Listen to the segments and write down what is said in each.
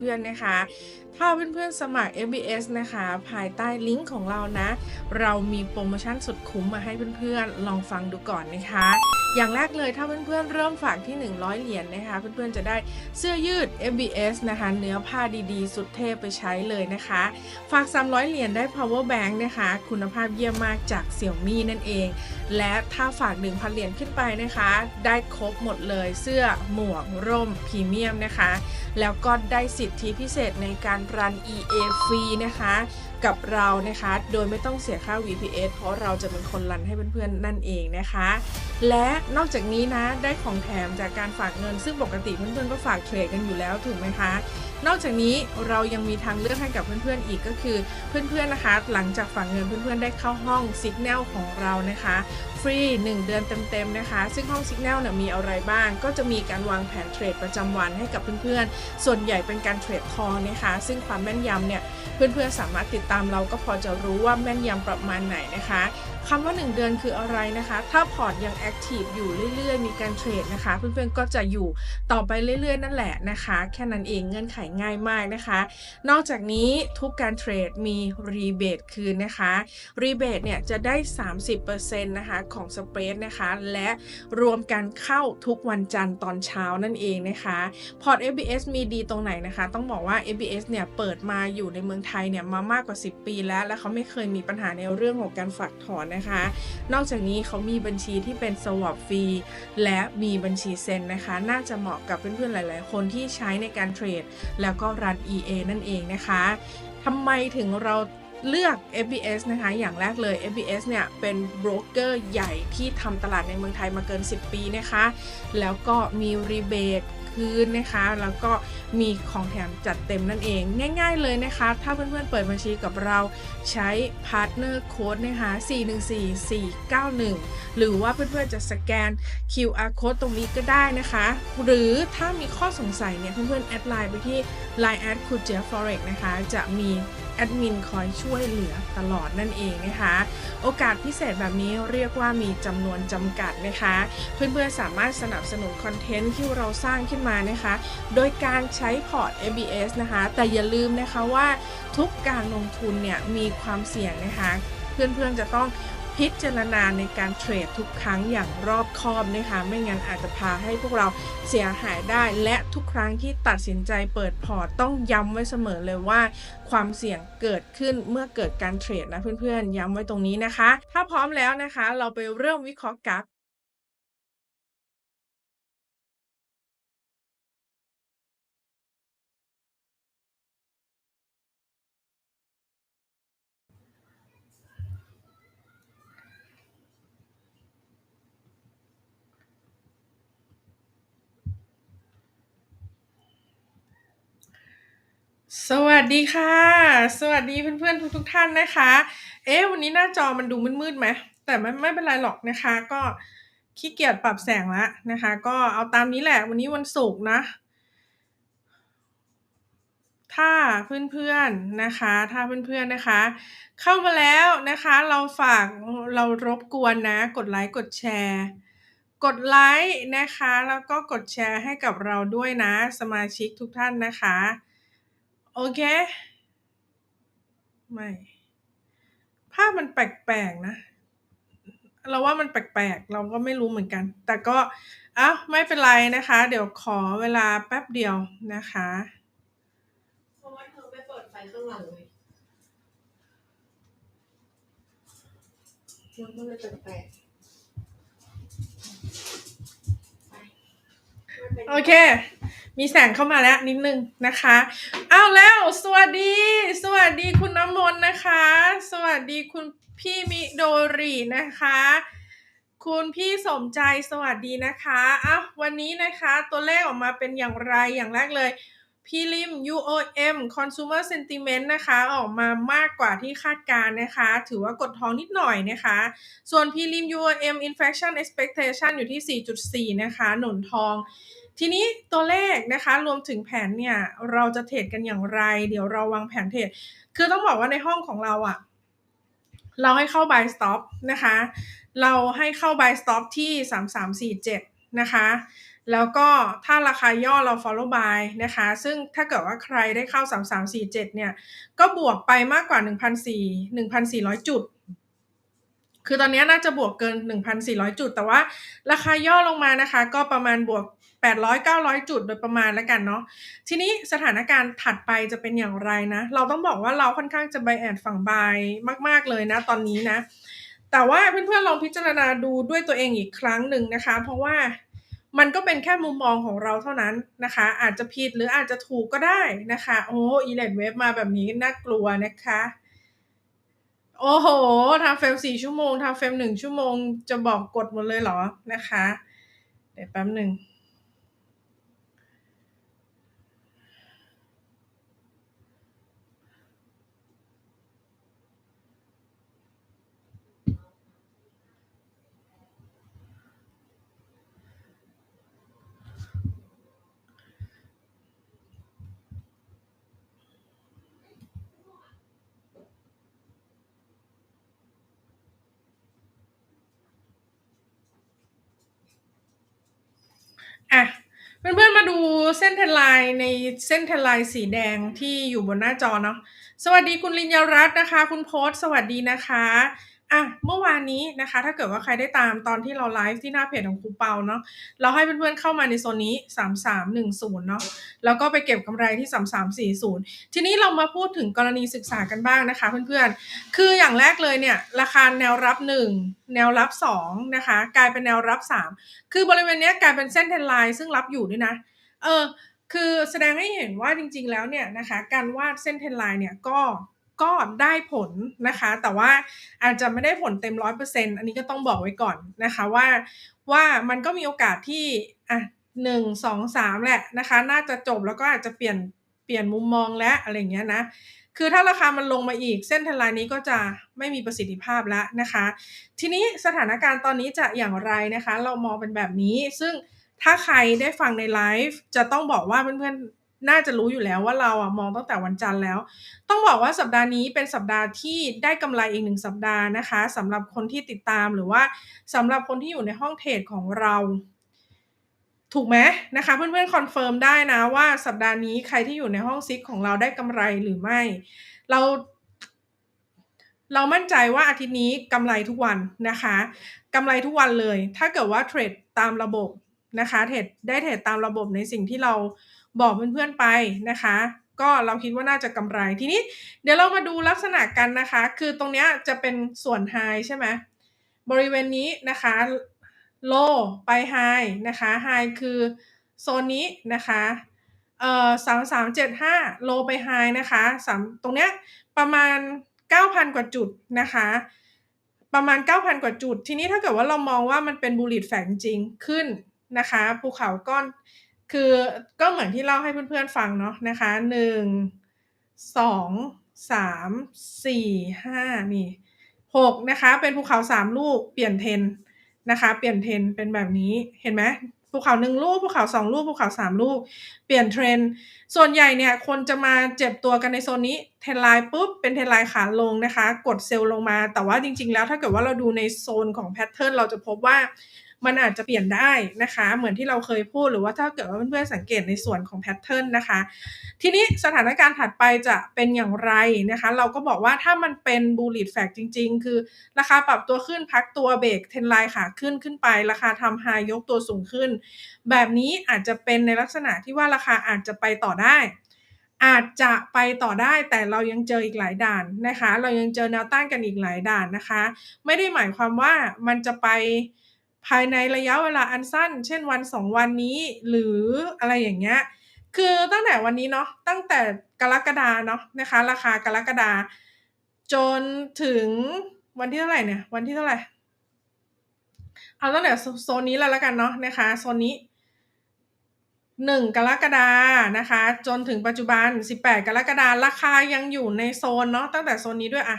เพื่อนนะคะ ถ้าเพื่อนๆสมัคร MBS นะคะ ภายใต้ลิงก์ของเรานะ เรามีโปรโมชั่นสุดคุ้มมาให้เพื่อนๆ ลองฟังดูก่อนนะคะ อย่างแรกเลยถ้าเพื่อนๆเริ่มฝากที่ 100 เหรียญนะคะ เพื่อนๆจะได้เสื้อยืด MBS นะคะ เนื้อผ้าดีๆ สุดเทพไปใช้เลยนะคะ ฝาก 300 เหรียญได้ power bank นะคะ คุณภาพเยี่ยมมากจากเสี่ยวมี่นั่นเอง และถ้าฝาก 1,000 เหรียญขึ้นไปนะคะ ได้ครบหมดเลยเสื้อหมวกร่มพรีเมียมนะคะ แล้วก็ได้สิทธิพิเศษในการรัน EA ฟรีนะคะ กับเรานะคะ โดยไม่ต้องเสียค่า VPS เพราะเราจะเป็นคนรันให้เพื่อนๆนั่นเองนะคะ และนอกจากนี้นะได้ของแถมจากการฝากเงิน ซึ่งปกติเพื่อนๆก็ฝากเทรดกันอยู่แล้วถูกไหมคะ นอกจากนี้เรายังมีทางเลือกให้กับเพื่อนๆอีกก็คือ เพื่อนๆนะคะ หลังจากฝากเงินเพื่อนๆได้เข้าห้อง Signal ของเรานะคะ ฟรี 1 เดือนเต็มๆนะคะ ซึ่งห้อง Signal เนี่ยมีอะไรบ้าง ก็จะมีการวางแผนเทรดประจำวันให้กับเพื่อนๆ ส่วนใหญ่เป็นการเทรดทองนะคะ ซึ่งความแม่นยำเนี่ยเพื่อนๆสามารถติดตามเราก็พอจะรู้ว่าแม่นยำประมาณไหนนะคะคำว่า 1 เดือนคืออะไรนะคะ ถ้าพอร์ตยังแอคทีฟอยู่เรื่อยๆ มีการเทรดนะคะ เพื่อนๆก็จะอยู่ต่อไปเรื่อยๆ นั่นแหละนะคะ แค่นั้นเองเงื่อนไขง่ายมากนะคะ นอกจากนี้ทุกการเทรดมีรีเบทคืนนะคะรีเบทเนี่ยจะได้ 30%นะคะของสเปรดนะคะ และรวมกันเข้าทุกวันจันทร์ตอนเช้านั่นเองนะคะพอร์ต FBS มีดีตรงไหนนะคะ ต้องบอกว่า FBS เนี่ยเปิดมาอยู่ในเมืองไทยเนี่ยมามากกว่า 10 ปีแล้ว และเขาไม่เคยมีปัญหาในเรื่องของการฝากถอนนะคะ นอกจากนี้เขามีบัญชีที่เป็น swap ฟรีและมีบัญชีเซ็นนะคะ น่าจะเหมาะกับเพื่อนๆหลายๆ คนที่ใช้ในการเทรด แล้วก็รัน EA นั่นเองนะคะทำไมถึงเราเลือก FBS นะคะ อย่างแรกเลย FBS เนี่ย เป็นโบรกเกอร์ใหญ่ที่ทำตลาดในเมืองไทยมาเกิน 10 ปีนะคะ แล้วก็มีรีเบท คืนนะคะ แล้วก็มีของแถมจัดเต็มนั่นเอง ง่าย ๆ เลยนะคะ ถ้าเพื่อนๆเปิดบัญชีกับเราใช้ Partner Code นะคะ 414491 หรือว่าเพื่อนๆจะสแกน QR code ตรงนี้ก็ได้นะคะ หรือถ้ามีข้อสงสัยเนี่ยเพื่อนๆแอดไลน์ไปที่ Line แอดคูเจีย Forex นะคะ จะมีแอดมินคอยช่วยเหลือตลอดนั่นเองนะคะ โอกาสพิเศษแบบนี้เรียกว่ามีจำนวนจำกัดนะคะ เพื่อนๆสามารถสนับสนุนคอนเทนต์ที่เราสร้างขึ้นมานะคะ โดยการใช้พอร์ต ABS นะคะ แต่อย่าลืมนะคะว่าทุกการลงทุนเนี่ยมีความเสี่ยงนะคะ เพื่อนๆจะต้อง พิจารณาในการเทรดทุกครั้งอย่างรอบคอบนะคะ ไม่งั้นอาจจะพาให้พวกเราเสียหายได้ และทุกครั้งที่ตัดสินใจเปิดพอร์ตต้องย้ำไว้เสมอเลยว่า ความเสี่ยงเกิดขึ้นเมื่อเกิดการเทรดนะเพื่อนๆ ย้ำไว้ตรงนี้นะคะ ถ้าพร้อมแล้วนะคะ เราไปเริ่มวิเคราะห์กราฟ สวัสดีค่ะ สวัสดีเพื่อนๆทุกๆท่านนะคะ เอ๊ะวันนี้หน้าจอมันดูมืดๆไหมแต่ไม่ไม่เป็นไรหรอกนะคะ ก็ขี้เกียจปรับแสงแล้วนะคะ ก็เอาตามนี้แหละวันนี้วันศุกร์นะ ถ้าเพื่อนๆนะคะ ถ้าเพื่อนๆนะคะ เข้ามาแล้วนะคะ เราฝากเรารบกวนนะ กดไลค์กดแชร์กดไลค์นะคะ แล้วก็กดแชร์ให้กับเราด้วยนะ สมาชิกทุกท่านนะคะ โอเค ไม่ ภาพมันแปลกๆนะ เราว่ามันแปลกๆ เราก็ไม่รู้เหมือนกัน แต่ก็อ้าวไม่เป็นไรนะคะ เดี๋ยวขอเวลาแป๊บเดียวนะคะ เพราะว่าเธอไม่เปิดไฟข้างหลังเลยมันก็เลยแปลกๆไปไม่เป็นไรโอเค มีแสงเข้ามาแล้วนิดนึงนะคะอ้าวแล้วสวัสดี สวัสดีคุณน้ำมนต์นะคะ สวัสดีคุณพี่มิโดรินะคะ คุณพี่สมใจสวัสดีนะคะอ้าววันนี้นะคะตัวเลขออกมาเป็นอย่างไรอย่างแรกเลยพีริม UOM Consumer Sentiment นะคะ ออกมามากกว่าที่คาดการนะคะ ถือว่ากดท้องนิดหน่อยนะคะ ส่วน Prelim UOM Inflation Expectation อยู่ที่ 4.4 นะคะ หนุนทอง ทีนี้ตัวเลขนะคะรวมถึงแผนเนี่ยเราจะเทรดกันอย่างไร เดี๋ยวเราวางแผนเทรดคือต้องบอกว่าในห้องของเราอะเราให้เข้า buy stop นะคะ เราให้เข้า buy stop ที่ 3347 นะคะ แล้วก็ถ้าราคาย่อเรา follow buy นะคะ ซึ่งถ้าเกิดว่าใครได้เข้า 3347 เนี่ย ก็บวกไปมากกว่า 1,400 1,400 จุด คือตอนนี้น่าจะบวกเกิน 1,400 จุด แต่ว่าราคาย่อลงมานะคะ ก็ประมาณบวก 800 900 จุดโดยประมาณแล้วกันเนาะทีนี้สถานการณ์ถัดไปจะเป็นอย่างไรนะ เราต้องบอกว่าเราค่อนข้างจะ bias ฝั่ง buy มาก ๆเลยนะตอนนี้นะ แต่ว่าเพื่อนๆลองพิจารณาดูด้วยตัวเองอีกครั้งหนึ่งนะคะ เพราะว่ามันก็เป็นแค่มุมมองของเราเท่านั้นนะคะ อาจจะผิดหรืออาจจะถูกก็ได้นะคะ โอ้อีเลดเวฟมาแบบนี้น่ากลัวนะคะโอ้โหทำเฟรม4ชั่วโมงทำเฟรม1ชั่วโมง จะบอกกดหมดเลยเหรอนะคะ เดี๋ยวแป๊บหนึ่ง อะ เพื่อนๆ มาดูเส้นเทไลน์ในเส้นเทไลน์สีแดงที่อยู่บนหน้าจอเนาะ สวัสดีคุณลินยรัตน์นะคะ คุณโพสสวัสดีนะคะ อะเมื่อวานนี้นะคะ ถ้าเกิดว่าใครได้ตามตอนที่เราไลฟ์ที่หน้าเพจของครูเปาเนาะเราให้เพื่อนๆเข้ามาในโซนนี้ 3310 เนาะแล้วก็ไปเก็บกำไรที่ 3340 ทีนี้เรามาพูดถึงกรณีศึกษากันบ้างนะคะเพื่อนๆ คืออย่างแรกเลยเนี่ย ราคาแนวรับ 1 แนวรับ 2 นะคะ กลายเป็นแนวรับ 3 คือบริเวณนี้กลายเป็นเส้นเทรนไลน์ซึ่งรับอยู่ด้วยนะ เออคือแสดงให้เห็นว่าจริงๆแล้วเนี่ยนะคะ การวาดเส้นเทรนไลน์เนี่ยก็ ก็ได้ผลนะคะ แต่ว่าอาจจะไม่ได้ผลเต็ม100%อันนี้ก็ต้องบอกไว้ก่อนนะคะว่าว่ามันก็มีโอกาสที่อะ1 2 3แหละนะคะ น่าจะจบแล้วก็อาจจะเปลี่ยนเปลี่ยนมุมมองแล้วอะไรเงี้ยนะคือถ้าราคามันลงมาอีกเส้นทลน์นี้ก็จะไม่มีประสิทธิภาพแล้วนะคะ ทีนี้สถานการณ์ตอนนี้จะอย่างไรนะคะ เรามองเป็นแบบนี้ ซึ่งถ้าใครได้ฟังในไลฟ์จะต้องบอกว่าเพื่อนๆ น่าจะรู้อยู่แล้วว่าเราอะมองตั้งแต่วันจันทร์แล้ว ต้องบอกว่าสัปดาห์นี้เป็นสัปดาห์ที่ได้กำไรอีก1สัปดาห์นะคะสำหรับคนที่ติดตามหรือว่าสำหรับคนที่อยู่ในห้องเทรดของเรา ถูกไหมนะคะ เพื่อนๆคอนเฟิร์มได้นะว่าสัปดาห์นี้ใครที่อยู่ในห้องซิกของเราได้กำไรหรือไม่ เราเรามั่นใจว่าอาทิตย์นี้กำไรทุกวันนะคะกำไรทุกวันเลย ถ้าเกิดว่าเทรดตามระบบนะคะเทรดได้เทรดตามระบบในสิ่งที่เรา บอกเพื่อนๆไปนะคะ ก็เราคิดว่าน่าจะกำไร ทีนี้เดี๋ยวเรามาดูลักษณะกันนะคะ คือตรงนี้จะเป็นส่วนไฮใช่ไหมบริเวณนี้นะคะโลไปไฮนะคะไฮคือโซนนี้นะคะเอ่อ3375โลไปไฮนะคะสามตรงเนี้ยประมาณ 9,000 กว่าจุดนะคะ ประมาณ 9,000 กว่าจุด ทีนี้ถ้าเกิดว่าเรามองว่ามันเป็นบูลลิตแฝงจริงขึ้นนะคะ ภูเขาก้อน คือก็เหมือนที่เล่าให้เพื่อนๆฟังเนาะนะคะ1 2 3 4 5นี่6นะคะ เป็นภูเขา3ลูกเปลี่ยนเทรนนะคะ เปลี่ยนเทรนเป็นแบบนี้เห็นไหมภูเขา1ลูกภูเขา2ลูกภูเขา3ลูกเปลี่ยนเทรนส่วนใหญ่เนี่ยคนจะมาเจ็บตัวกันในโซนนี้เทรนไลน์ปุ๊บเป็นเทรนไลน์ขาลงนะคะ กดเซลล์ลงมา แต่ว่าจริง ๆ แล้วถ้าเกิดว่าเราดูในโซนของแพทเทิร์นเราจะพบว่า มันอาจจะเปลี่ยนได้นะคะ เหมือนที่เราเคยพูดหรือว่าถ้าเกิดว่าเพื่อนๆสังเกตในส่วนของแพทเทิร์นนะคะ ทีนี้สถานการณ์ถัดไปจะเป็นอย่างไรนะคะ เราก็บอกว่าถ้ามันเป็นบูลลิตแฟกจริง ๆ คือราคาปรับตัวขึ้นพักตัวเบรกเทนไลน์ขาขึ้นขึ้นไป ราคาทำไฮยกตัวสูงขึ้น แบบนี้อาจจะเป็นในลักษณะที่ว่าราคาอาจจะไปต่อได้อาจจะไปต่อได้แต่เรายังเจออีกหลายด่านนะคะ เรายังเจอแนวต้านกันอีกหลายด่านนะคะ ไม่ได้หมายความว่ามันจะไป ภายในระยะเวลาอันสั้น เช่นวัน 2 วันนี้ หรืออะไรอย่างเงี้ย คือตั้งแต่วันนี้เนาะ ตั้งแต่กรกฎาเนาะนะคะ ราคากรกฎาจนถึงวันที่เท่าไหร่เนี่ย วันที่เท่าไหร่ เอาตั้งแต่โซนนี้เลยแล้วกันเนาะนะคะ โซนนี้1กรกฎานะคะ จนถึงปัจจุบัน 18 กรกฎาราคายังอยู่ในโซนเนาะตั้งแต่โซนนี้ด้วยอะ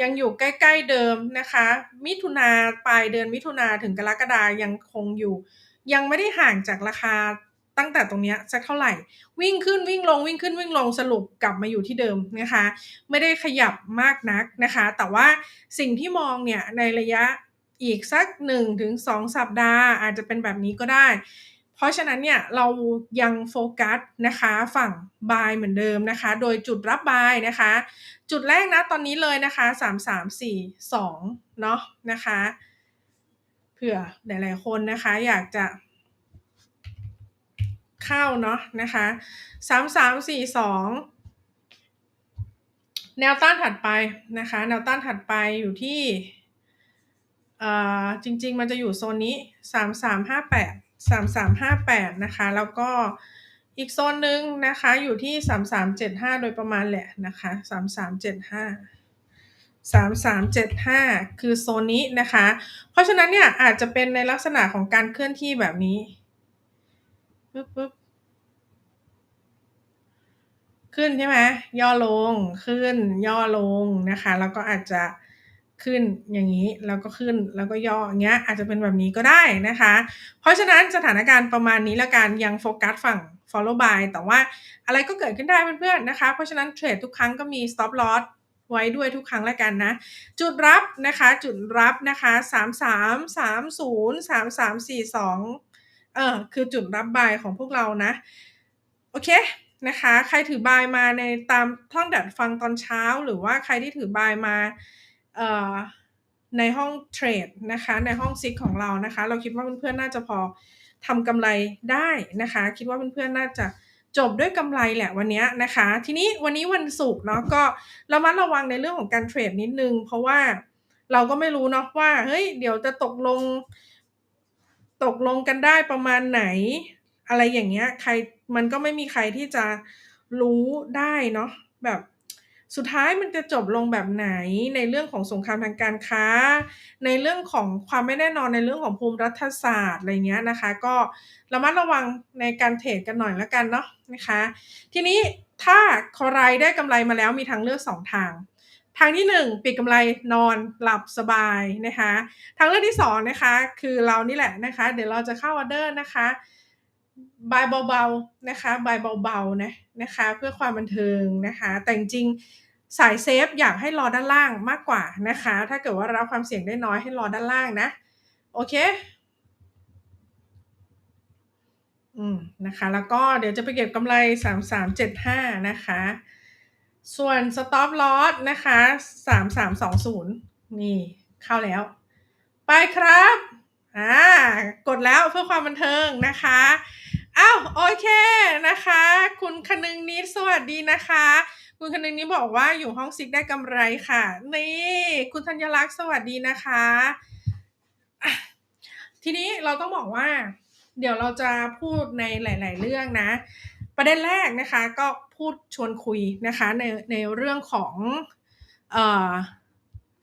ยังอยู่ใกล้ ๆเดิมนะคะ มิถุนาปลายเดือนมิถุนาถึงกรกฎายังคงอยู่ ยังไม่ได้ห่างจากราคาตั้งแต่ตรงนี้สักเท่าไหร่ วิ่งขึ้นวิ่งลงวิ่งขึ้นวิ่งลงสรุปกลับมาอยู่ที่เดิมนะคะ ไม่ได้ขยับมากนักนะคะ แต่ว่าสิ่งที่มองเนี่ยในระยะอีกสัก 1-2 สัปดาห์ อาจจะเป็นแบบนี้ก็ได้ เพราะฉะนั้นเนี่ยเรายังโฟกัสนะคะฝั่ง buy เหมือนเดิมนะคะ โดยจุดรับ buy นะคะ จุดแรกนะตอนนี้เลยนะคะ 3 3 4 2เนาะนะคะเผื่อหลายๆคนนะคะอยากจะเข้าเนาะนะคะ3 3 4 2แนวต้านถัดไปนะคะ แนวต้านถัดไปอยู่ที่จริง ๆ มันจะอยู่โซนนี้3358 3358 นะคะ แล้วก็อีกโซนหนึ่งนะคะอยู่ที่ 3375 โดยประมาณแหละนะคะ 3375 3375 คือโซนนี้นะคะ เพราะฉะนั้นเนี่ยอาจจะเป็นในลักษณะของการเคลื่อนที่แบบนี้ปึ๊บปึ๊บขึ้นใช่ไหมย่อลงขึ้นย่อลงนะคะ แล้วก็อาจจะ ขึ้นอย่างนี้แล้วก็ขึ้นแล้วก็ย่ออย่างเงี้ยอาจจะเป็นแบบนี้ก็ได้นะคะ เพราะฉะนั้นสถานการณ์ประมาณนี้ละกันยังโฟกัสฝั่ง follow by แต่ว่าอะไรก็เกิดขึ้นได้เพื่อนๆนะคะ เพราะฉะนั้นเทรดทุกครั้งก็มี stop loss ไว้ด้วยทุกครั้งละกันนะ จุดรับนะคะจุดรับนะคะ 3 3 3 0 3 3 4 2เออคือจุดรับบายของพวกเรานะ โอเคนะคะ ใครถือบายมาในตามท่องดัดฟังตอนเช้า หรือว่าใครที่ถือบายมา ในห้องเทรดนะคะในห้องซิกของเรานะคะ เราคิดว่าเพื่อนๆน่าจะพอทำกำไรได้นะคะ คิดว่าเพื่อนๆน่าจะจบด้วยกำไรแหละวันนี้นะคะ ทีนี้วันนี้วันศุกร์เนาะก็ระมัดระวังในเรื่องของการเทรดนิดนึง เพราะว่าเราก็ไม่รู้เนาะว่าเฮ้ยเดี๋ยวจะตกลง ตกลงกันได้ประมาณไหน อะไรอย่างเงี้ย ใครมันก็ไม่มีใครที่จะรู้ได้เนาะแบบ สุดท้ายมันจะจบลงแบบไหนในเรื่องของสงครามทางการค้า ในเรื่องของความไม่แน่นอนในเรื่องของภูมิรัฐศาสตร์อะไรเงี้ยนะคะ ก็ระมัดระวังในการเทรดกันหน่อยแล้วกันเนาะนะคะ ทีนี้ถ้าใครได้กำไรมาแล้วมีทางเลือกสองทาง ทางที่หนึ่งปิดกำไรนอนหลับสบายนะคะ ทางเลือกที่สองนะคะคือเรานี่แหละนะคะ เดี๋ยวเราจะเข้าออเดอร์นะคะ บายเบาๆนะคะบายเบาๆนะนะคะ เพื่อความบันเทิงนะคะ แต่จริงสายเซฟอยากให้รอด้านล่างมากกว่านะคะ ถ้าเกิดว่ารับความเสี่ยงได้น้อยให้รอด้านล่างนะ โอเคอืมนะคะ แล้วก็เดี๋ยวจะไปเก็บกำไร 3375 นะคะ ส่วน stop loss นะคะ 3320 นี่เข้าแล้ว ไปครับ อ่ากดแล้วเพื่อความบันเทิงนะคะอ้าวโอเคนะคะ คุณคนึงนิดสวัสดีนะคะ คุณคนึงนิดบอกว่าอยู่ห้องซิกได้กำไรค่ะ นี่ คุณธัญลักษณ์สวัสดีนะคะอะทีนี้เราต้องบอกว่า เดี๋ยวเราจะพูดในหลาย ๆ เรื่องนะ ประเด็นแรกนะคะก็พูดชวนคุยนะคะในในเรื่องของเอ่อ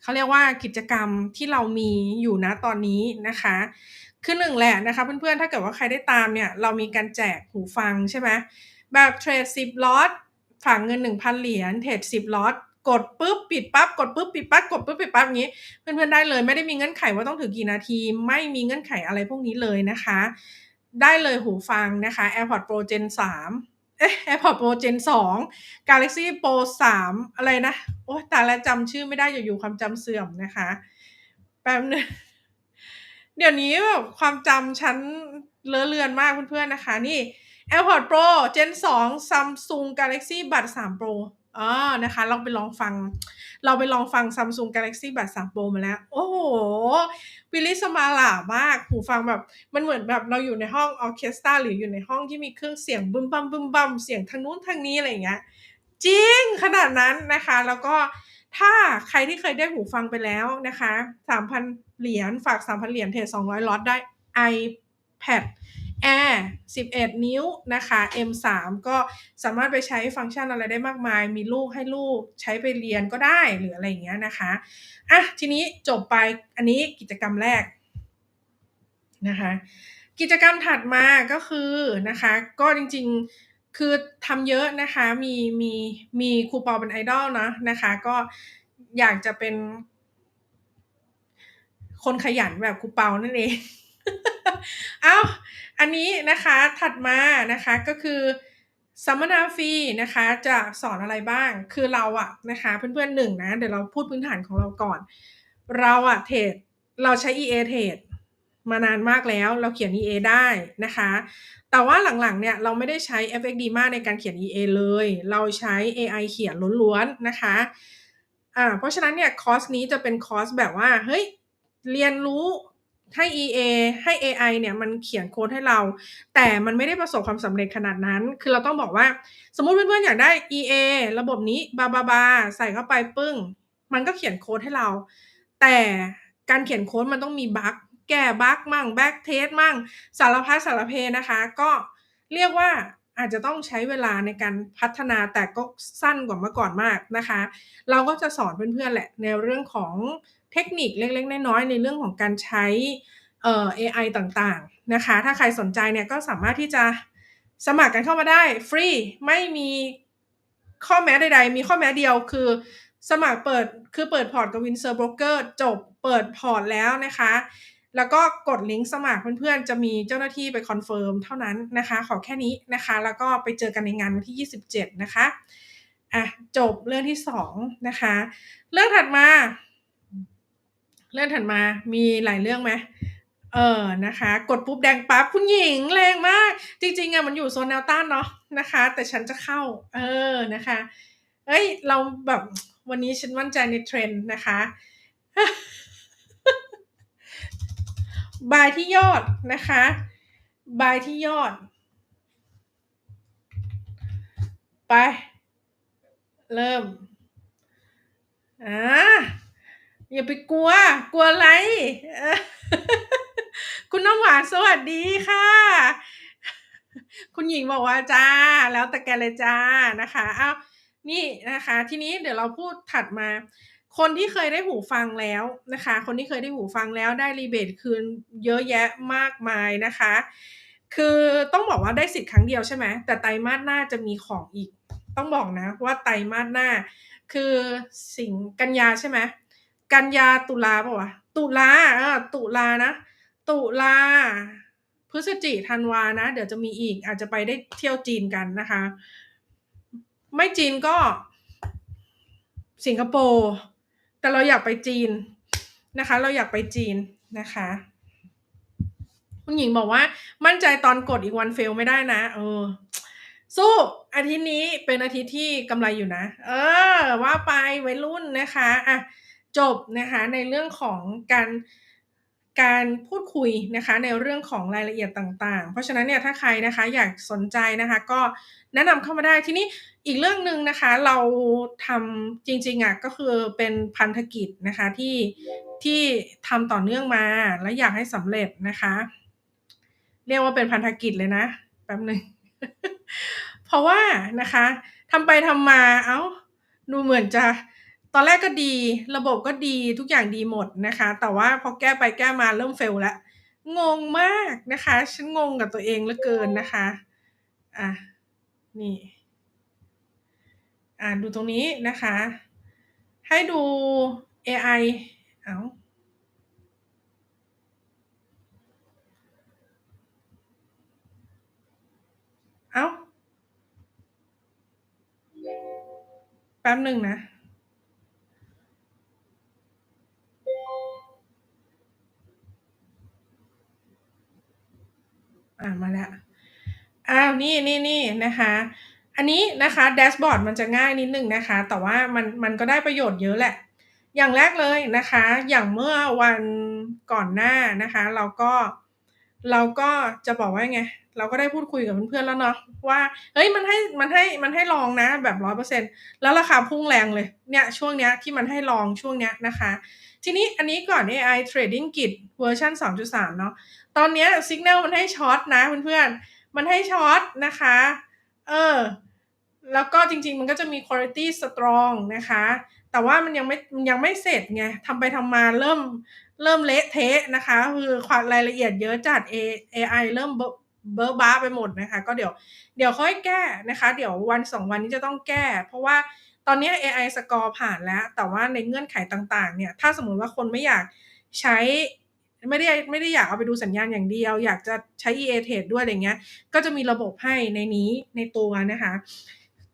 เขาเรียกว่ากิจกรรมที่เรามีอยู่นะตอนนี้นะคะคือหนึ่งแหละนะคะเพื่อนๆ ถ้าเกิดว่าใครได้ตามเนี่ย เรามีการแจกหูฟังใช่ไหมแบบเทรดสิบล็อตฝากเงิน 1,000 เหรียญเทรดสิบล็อตกดปุ๊บปิดปั๊บกดปุ๊บปิดปั๊บกดปุ๊บปิดปั๊บอย่างนี้ เพื่อนๆได้เลยไม่ได้มีเงื่อนไขว่าต้องถือกี่นาที ไม่มีเงื่อนไขอะไรพวกนี้เลยนะคะ ได้เลยหูฟังนะคะ AirPods Pro Gen 3 เอ๊ะ AirPods Pro Gen 2 Galaxy Pro 3 อะไรนะ โอ้แต่ละจำชื่อไม่ได้อยู่ๆความจำเสื่อมนะคะ แป๊บนึงเดี๋ยวนี้แบบความจำฉันเลอะเลือนมากเพื่อนๆนะคะ นี่ AirPods Pro Gen 2 Samsung Galaxy Buds 3 Pro อ๋อนะคะ เราไปลองฟัง เราไปลองฟัง Samsung Galaxy Buds 3 Pro มาแล้ว โอ้โห วิลลี่สมาหลามาก หูฟังแบบ มันเหมือนแบบเราอยู่ในห้องออเคสตราหรืออยู่ในห้องที่มีเครื่องเสียงบึมบัมบึมบัมเสียงทางนู้นทางนี้อะไรอย่างเงี้ย จริงขนาดนั้นนะคะ แล้วก็ถ้าใครที่เคยได้หูฟังไปแล้วนะคะ 3,000 เหรียญ ฝาก 3,000 เหรียญเทรด200ล็อตได้ iPad Air 11 นิ้วนะคะ M3 ก็สามารถไปใช้ฟังก์ชันอะไรได้มากมาย มีลูกให้ลูกใช้ไปเรียนก็ได้หรืออะไรอย่างเงี้ยนะคะอะทีนี้จบไปอันนี้กิจกรรมแรกนะคะกิจกรรมถัดมาก็คือนะคะก็จริงๆคือทำเยอะนะคะมีมีมีครูเปาเป็นไอดอลนะนะคะก็อยากจะเป็นคนขยันแบบครูเปานั่นเอง เอาอันนี้นะคะถัดมานะคะก็คือสัมมนาฟรีนะคะจะสอนอะไรบ้าง คือเราอะนะคะเพื่อนๆหนึ่งนะ เดี๋ยวเราพูดพื้นฐานของเราก่อน เราอะเทรดเราใช้ EA เทรดมานานมากแล้วเราเขียน EA ได้นะคะ แต่ว่าหลังๆเนี่ยเราไม่ได้ใช้ FXDMA ในการเขียน EA เลย เราใช้ AI เขียนล้วนๆนะคะอ่าเพราะฉะนั้นเนี่ยคอร์สนี้จะเป็นคอร์สแบบว่าเฮ้ยเรียนรู้ ให้ EA ให้ AI เนี่ยมันเขียนโค้ดให้เรา แต่มันไม่ได้ประสบความสำเร็จขนาดนั้น คือเราต้องบอกว่า สมมุติเพื่อนๆอยากได้ EA ระบบนี้บาๆๆใส่เข้าไปปึ้ง มันก็เขียนโค้ดให้เรา แต่การเขียนโค้ดมันต้องมีบักแก้บักมั่ง back test มั่งสารพัดสารเพนะคะ ก็เรียกว่า อาจจะต้องใช้เวลาในการพัฒนาแต่ก็สั้นกว่าเมื่อก่อนมากนะคะ เราก็จะสอนเพื่อนๆแหละในเรื่องของเทคนิคเล็กๆน้อยๆในเรื่องของการใช้เอ่อ AI ต่างๆนะคะ ถ้าใครสนใจเนี่ยก็สามารถที่จะสมัครกันเข้ามาได้ฟรีไม่มีข้อแม้ใดๆ มีข้อแม้เดียวคือ สมัครเปิดคือเปิดพอร์ตกับ Windsor Broker จบเปิดพอร์ตแล้วนะคะ แล้วก็กดลิงก์สมัครเพื่อนๆ จะมีเจ้าหน้าที่ไปคอนเฟิร์มเท่านั้นนะคะ ขอแค่นี้นะคะ แล้วก็ไปเจอกันในงานวันที่ 27 นะคะอะจบเรื่องที่ 2 นะคะ เรื่องถัดมา เรื่องถัดมามีหลายเรื่องไหมเออนะคะ กดปุ๊บแดงปั๊บคุณหญิงแรงมาก จริงๆอะมันอยู่โซนแนวต้านเนาะนะคะ แต่ฉันจะเข้า เออนะคะเฮ้ย เราแบบวันนี้ฉันมั่นใจใน trend นะคะ บายที่ยอดนะคะบายที่ยอด ไป เริ่มอ่าอย่าไปกลัว กลัวอะไร คุณน้ำหวานสวัสดีค่ะ คุณหญิงบอกว่าจ้า แล้วแต่แกเลยจ้านะคะ เอ้านี่นะคะ ทีนี้เดี๋ยวเราพูดถัดมา คนที่เคยได้หูฟังแล้วนะคะ คนที่เคยได้หูฟังแล้วได้รีเบตคืนเยอะแยะมากมายนะคะ คือต้องบอกว่าได้สิทธิ์ครั้งเดียวใช่ไหมแต่ไตรมาสหน้าจะมีของอีก ต้องบอกนะว่าไตรมาสหน้า คือสิงกันยาใช่ไหมกันยาตุลาป่าวะ?ตุลาเออตุลานะ ตุลาพฤศจิธันวานะ เดี๋ยวจะมีอีกอาจจะไปได้เที่ยวจีนกันนะคะ ไม่จีนก็สิงคโปร์ แต่เราอยากไปจีนนะคะ เราอยากไปจีนนะคะคุณหญิงบอกว่ามั่นใจตอนกดอีกวัน fail ไม่ได้นะ เออ สู้อาทิตย์นี้เป็นอาทิตย์ที่กำไรอยู่นะ เออ ว่าไปไวัยรุ่นนะคะอะจบนะคะในเรื่องของการการพูดคุยนะคะในเรื่องของรายละเอียดต่างๆ เพราะฉะนั้นเนี่ยถ้าใครนะคะอยากสนใจนะคะ ก็แนะนำเข้ามาได้ทีนี้ อีกเรื่องหนึ่งนะคะเราทำจริงๆอะก็คือเป็นพันธกิจนะคะที่ที่ทำต่อเนื่องมาแล้วอยากให้สำเร็จนะคะ เรียกว่าเป็นพันธกิจเลยนะแป๊บหนึ่งเพราะว่านะคะทำไปทำมาเอ้าดูเหมือนจะตอนแรกก็ดี ระบบก็ดีทุกอย่างดีหมดนะคะ แต่ว่าพอแก้ไปแก้มาเริ่ม fail แล้วงงมากนะคะ ฉันงงกับตัวเองเหลือเกินนะคะ อะ นี่ อ่าดูตรงนี้นะคะ ให้ดูเอไออ้าวอ้าแป๊บหนึ่งนะ อ่ามาแล้วอ้าว นี่ๆๆนะคะ อันนี้นะคะแดชบอร์ดมันจะง่ายนิดนึงนะคะ แต่ว่ามันมันก็ได้ประโยชน์เยอะแหละ อย่างแรกเลยนะคะ อย่างเมื่อวันก่อนหน้านะคะ เราก็เราก็จะบอกว่าไง เราก็ได้พูดคุยกับเพื่อนๆแล้วเนาะว่า เฮ้ยมันให้มันให้มันให้ลองนะแบบ100%แล้วราคาพุ่งแรงเลยเนี่ยช่วงเนี้ยที่มันให้ลองช่วงเนี้ยนะคะ ทีนี้อันนี้ก่อน AI Trading Grid เวอร์ชัน2.3 เนาะตอนเนี้ย Signal มันให้ช็อตนะเพื่อนๆ มันให้ช็อตนะคะ เออ แล้วก็จริงๆ มันก็จะมี Quality Strong นะคะ แต่ว่ามันยังไม่มันยังไม่เสร็จไงทำไปทำมาเริ่มเริ่มเละเทะนะคะ คือความรายละเอียดเยอะจัดเอเอไอเริ่มเบ๊ะเบ๊อะบ๊ะไปหมดนะคะ ก็เดี๋ยวเดี๋ยวค่อยแก้นะคะ เดี๋ยววัน2วันนี้จะต้องแก้ เพราะว่าตอนนี้ยเอไอสกอร์ผ่านแล้ว แต่ว่าในเงื่อนไขต่างๆ เนี่ย ถ้าสมมติว่าคนไม่อยากใช้ไม่ได้ไม่ได้อยากเอาไปดูสัญญาณอย่างเดียว อยากจะใช้ EA Trade ด้วยอะไรเงี้ย ก็จะมีระบบให้ในนี้ในตัวนะคะ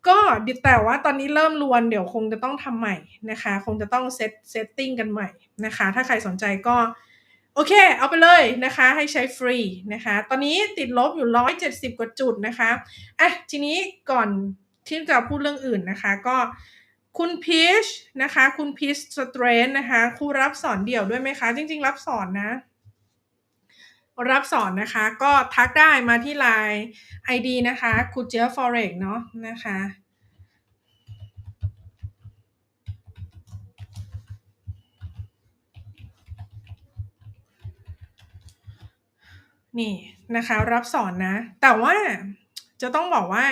ก็ดิแต่ว่าตอนนี้เริ่มรวนเดี๋ยวคงจะต้องทำใหม่นะคะ คงจะต้องเซต setting กันใหม่นะคะ ถ้าใครสนใจก็ โอเค เอาไปเลยนะคะ ให้ใช้ฟรีนะคะ ตอนนี้ติดลบอยู่ 170 กว่าจุดนะคะอะทีนี้ก่อนที่จะพูดเรื่องอื่นนะคะ ก็คุณพีชนะคะ คุณพีชสเตรนนะคะครูรับสอนเดี่ยวด้วยไหมคะ จริง ๆ รับสอนนะ รับสอนนะคะ ก็ทักได้มาที่ไลน์ ID นะคะครูเจี๊ยบ forex เนาะนะคะนี่นะคะรับสอนนะ แต่ว่าจะต้องบอกว่า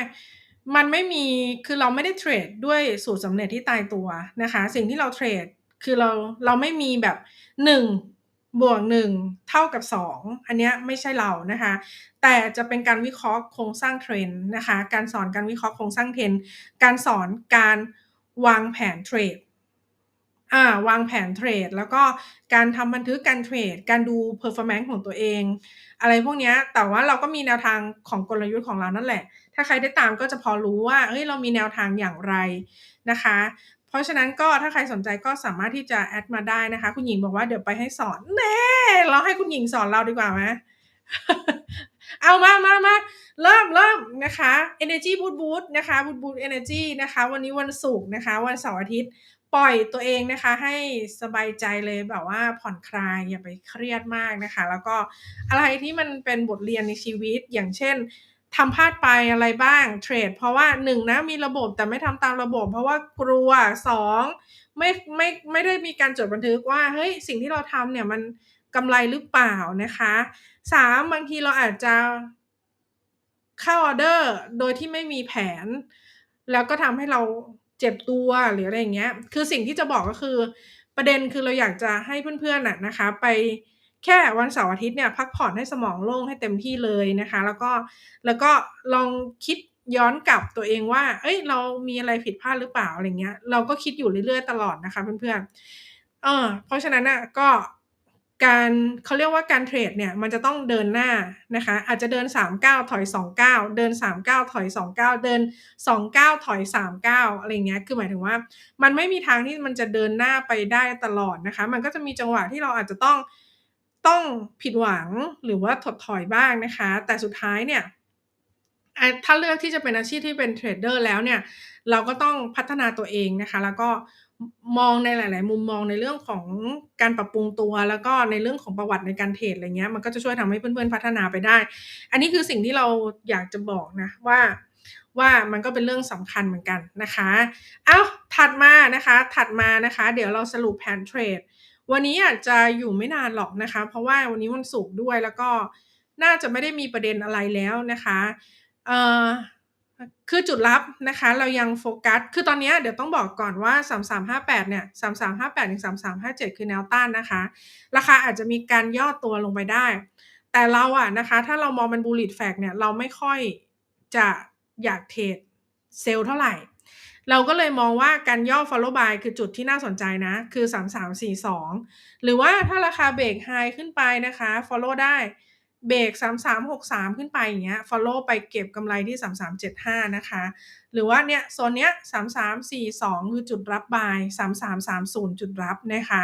มันไม่มีคือเราไม่ได้เทรดด้วยสูตรสำเร็จที่ตายตัวนะคะ สิ่งที่เราเทรดคือเราเราไม่มีแบบ1 บวก1เท่ากับ 2 อันเนี้ยไม่ใช่เรานะคะ แต่จะเป็นการวิเคราะห์โครงสร้างเทรนด์นะคะ การสอนการวิเคราะห์โครงสร้างเทรนด์การสอนการวางแผนเทรดอ่าวางแผนเทรด แล้วก็การทำบันทึกการเทรด การดู performance ของตัวเอง อะไรพวกเนี้ยแต่ว่าเราก็มีแนวทางของกลยุทธ์ของเรานั่นแหละ ถ้าใครได้ตามก็จะพอรู้ว่าเฮ้ยเรามีแนวทางอย่างไรนะคะ เพราะฉะนั้นก็ถ้าใครสนใจก็สามารถที่จะแอดมาได้นะคะ คุณหญิงบอกว่าเดี๋ยวไปให้สอนแน่เราให้คุณหญิงสอนเราดีกว่าไหมเอามามามาเริ่มเริ่มนะคะ Energy Boost boot นะคะ boot Boost Energy นะคะ วันนี้วันศุกร์นะคะ วันเสาร์อาทิตย์ ปล่อยตัวเองนะคะ ให้สบายใจเลยแบบว่าผ่อนคลายอย่าไปเครียดมากนะคะ แล้วก็อะไรที่มันเป็นบทเรียนในชีวิตอย่างเช่น ทำพลาดไปอะไรบ้างเทรด เพราะว่า1นะมีระบบแต่ไม่ทำตามระบบ เพราะว่ากลัว2ไม่ไม่ไม่ได้มีการจดบันทึกว่าเฮ้ยสิ่งที่เราทำเนี่ยมันกำไรหรือเปล่านะคะ3บางทีเราอาจจะเข้าออเดอร์โดยที่ไม่มีแผน แล้วก็ทำให้เราเจ็บตัวหรืออะไรอย่างเงี้ย คือสิ่งที่จะบอกก็คือประเด็นคือเราอยากจะให้เพื่อนๆน่ะนะคะ ไป แค่วันเสาร์อาทิตย์เนี่ยพักผ่อนให้สมองโล่งให้เต็มที่เลยนะคะ แล้วก็แล้วก็ลองคิดย้อนกลับตัวเองว่า เอ้ย เรามีอะไรผิดพลาดหรือเปล่าอะไรเงี้ย เราก็คิดอยู่เรื่อยๆตลอดนะคะเพื่อนๆ เออ เพราะฉะนั้นน่ะก็การเขาเรียกว่าการเทรดเนี่ย มันจะต้องเดินหน้านะคะ อาจจะเดิน3ก้าวถอย2ก้าวเดิน3ก้าวถอย2ก้าวเดิน2ก้าวถอย3ก้าวอะไรเงี้ยคือหมายถึงว่า มันไม่มีทางที่มันจะเดินหน้าไปได้ตลอดนะคะ มันก็จะมีจังหวะที่เราอาจจะต้อง ต้องผิดหวังหรือว่าถดถอยบ้างนะคะ แต่สุดท้ายเนี่ยถ้าเลือกที่จะเป็นอาชีพที่เป็นเทรดเดอร์แล้วเนี่ยเราก็ต้องพัฒนาตัวเองนะคะ แล้วก็มองในหลาย ๆ มุมมองในเรื่องของการปรับปรุงตัว แล้วก็ในเรื่องของประวัติในการเทรดอะไรเงี้ยมันก็จะช่วยทำให้เพื่อน ๆ พัฒนาไปได้ อันนี้คือสิ่งที่เราอยากจะบอกนะว่าว่ามันก็เป็นเรื่องสำคัญเหมือนกันนะคะอ้าวถัดมานะคะถัดมานะคะ เดี๋ยวเราสรุปแผนเทรด วันนี้อาจจะอยู่ไม่นานหรอกนะคะ เพราะว่าวันนี้วันศุกร์ด้วยแล้วก็น่าจะไม่ได้มีประเด็นอะไรแล้วนะคะเอ่อคือจุดลับนะคะ เรายังโฟกัส คือตอนนี้เดี๋ยวต้องบอกก่อนว่า 3358 เนี่ย 3358ถึง3357 คือแนวต้านนะคะ ราคาอาจจะมีการย่อตัวลงไปได้ แต่เราอะนะคะ ถ้าเรามองเป็น bullish fact เนี่ย เราไม่ค่อยจะอยากเทรดเซลล์เท่าไหร่ เราก็เลยมองว่าการย่อ follow buy คือจุดที่น่าสนใจนะ คือ 3342 หรือว่าถ้าราคาเบรก high ขึ้นไปนะคะ follow ได้ เบรก3363 ขึ้นไปอย่างเงี้ย follow ไปเก็บกำไรที่ 3375 นะคะ หรือว่าเนี่ยโซนเนี้ย 3342 คือจุดรับ buy 3330 จุดรับนะคะ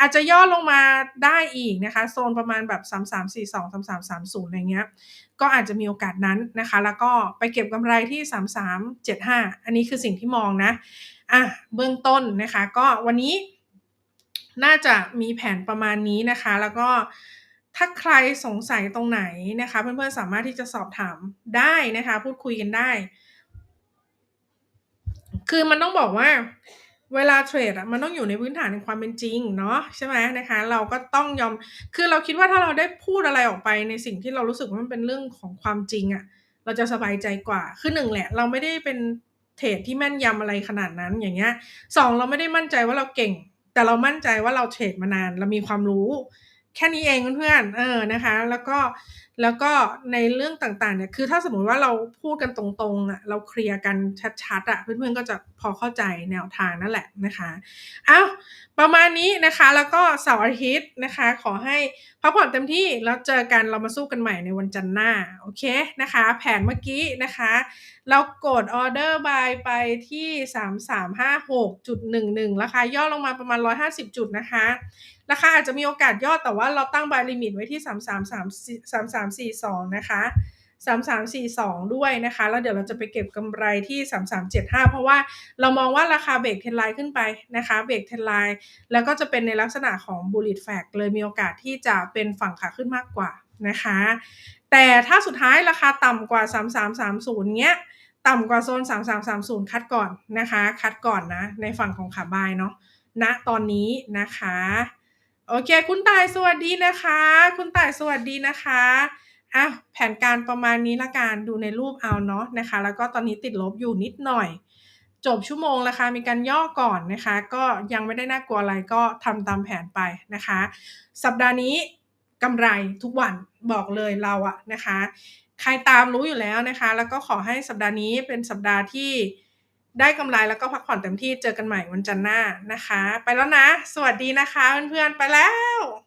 อาจจะย่อลงมาได้อีกนะคะ โซนประมาณแบบ 3342 3330 อะไรเงี้ย ก็อาจจะมีโอกาสนั้นนะคะ แล้วก็ไปเก็บกำไรที่ 3375 อันนี้คือสิ่งที่มองนะ อะ เบื้องต้นนะคะ ก็วันนี้น่าจะมีแผนประมาณนี้นะคะ แล้วก็ ถ้าใครสงสัยตรงไหนนะคะ เพื่อนๆสามารถที่จะสอบถามได้นะคะ พูดคุยกันได้ คือมันต้องบอกว่าเวลาเทรดอะมันต้องอยู่ในพื้นฐานในความเป็นจริงเนาะใช่ไหมนะคะ เราก็ต้องยอมคือเราคิดว่าถ้าเราได้พูดอะไรออกไปในสิ่งที่เรารู้สึกว่ามันเป็นเรื่องของความจริงอะเราจะสบายใจกว่าคือ1แหละ เราไม่ได้เป็นเทรดที่แม่นยำอะไรขนาดนั้นอย่างเงี้ย2เราไม่ได้มั่นใจว่าเราเก่ง แต่เรามั่นใจว่าเราเทรดมานาน เรามีความรู้ แค่นี้เองเพื่อนๆเออนะคะ แล้วก็ แล้วก็ในเรื่องต่างๆเนี่ยคือถ้าสมมุติว่าเราพูดกันตรงๆอะเราเคลียร์กันชัดๆอะเพื่อนๆก็จะพอเข้าใจแนวทางนั่นแหละนะคะเอาประมาณนี้นะคะแล้วก็เสาร์อาทิตย์นะคะ ขอให้พักผ่อนเต็มที่แล้วเจอกันเรามาสู้กันใหม่ในวันจันทร์หน้าโอเคนะคะ แผนเมื่อกี้นะคะ เรากดออเดอร์บายไปที่ 3356.11 ราคาย่อลงมาประมาณ 150 จุดนะคะราคาอาจจะมีโอกาสย่อแต่ว่าเราตั้ง buy limit ไว้ที่3342 นะคะ 3342 ด้วยนะคะ แล้วเดี๋ยวเราจะไปเก็บกำไรที่ 3375 เพราะว่าเรามองว่าราคาเบรกเทรนไลน์ขึ้นไปนะคะ เบรกเทรนไลน์แล้วก็จะเป็นในลักษณะของ bullish flag เลยมีโอกาสที่จะเป็นฝั่งขาขึ้นมากกว่านะคะ แต่ถ้าสุดท้ายราคาต่ำกว่า 3330 เงี้ยต่ำกว่าโซน 3330 คัดก่อนนะคะ คัดก่อนนะ ในฝั่งของขาบายเนาะณนะตอนนี้นะคะ โอเค คุณต่ายสวัสดีนะคะ คุณต่ายสวัสดีนะคะอะแผนการประมาณนี้ละกันดูในรูปเอาเนาะนะคะ แล้วก็ตอนนี้ติดลบอยู่นิดหน่อย จบชั่วโมงราคามีการย่อก่อนนะคะ ก็ยังไม่ได้น่ากลัวอะไรก็ทำตามแผนไปนะคะ สัปดาห์นี้กำไรทุกวันบอกเลยเราอะนะคะ ใครตามรู้อยู่แล้วนะคะ แล้วก็ขอให้สัปดาห์นี้เป็นสัปดาห์ที่ ได้กำไรแล้วก็พักผ่อนเต็มที่เจอกันใหม่วันจันทร์หน้านะคะ ไปแล้วนะ สวัสดีนะคะเพื่อนๆไปแล้ว